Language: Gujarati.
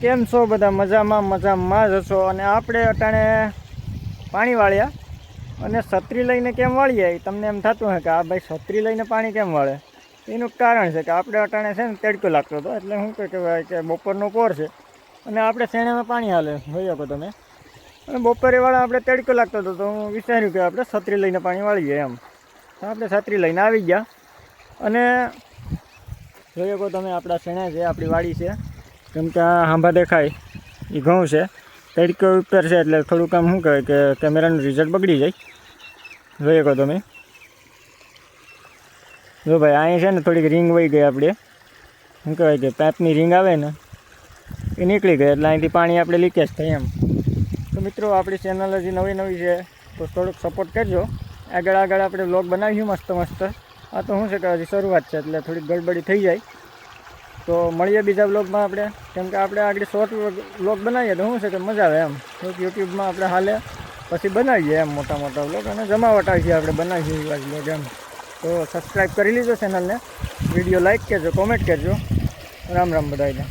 કેમ છો બધા? મજામાં મજામાં જ હશો. અને આપણે અટાણે પાણી વાળ્યા. અને છત્રી લઈને કેમ વાળીએ? તમને એમ થતું હોય કે આ ભાઈ છત્રી લઈને પાણી કેમ વાળે? એનું કારણ છે કે આપણે અટાણે છે ને તડકો લાગતો હતો. એટલે શું કહે કહેવાય કે બપોરનો કોર છે. અને આપણે શેણામાં પાણી હાલે. જોઈ શકો તમે. અને બપોરે વાળા આપણે તડકો લાગતો હતો. તો હું વિચાર્યું કે આપણે છત્રી લઈને પાણી વાળીએ એમ. આપણે છત્રી લઈને આવી ગયા. અને જોઈ શકો તમે આપણા શેણા છે, આપણી વાડી છે. કેમ કે આ હાંભા દેખાય, એ ઘઉં છે. તડકો ઉપર છે એટલે થોડુંક આમ શું કહેવાય કે કેમેરાનું રિઝલ્ટ બગડી જાય. જોઈ શકો તમે. જો ભાઈ અહીં છે ને થોડીક રિંગ વહી ગઈ આપણે શું કહેવાય કે પાઇપની રિંગ આવે ને, એ નીકળી ગઈ એટલે અહીંથી પાણી આપણે લીકેજ થાય એમ. તો મિત્રો, આપણી ચેનલ હજી નવી નવી છે, તો થોડુંક સપોર્ટ કરજો. આગળ આગળ આપણે બ્લોગ બનાવીશું મસ્ત મસ્ત. આ તો શું છે કે હજી શરૂઆત છે, એટલે થોડીક ગડબડી થઈ જાય. તો મળીએ બીજા બ્લોગમાં આપણે. કેમ કે આપણે આગળ શોર્ટ બ્લોગ બનાવીએ તો શું છે કે મજા આવે એમ. યુટ્યુબમાં આપણે હાલે, પછી બનાવીએ એમ મોટા મોટા બ્લોગ અને જમાવટ આવીએ આપણે બનાવીએ એવા બ્લોગ એમ. તો સબસ્ક્રાઈબ કરી લીધો ચેનલને વીડિયો લાઈક કરજો કોમેન્ટ કરજો. રામ રામ બધાને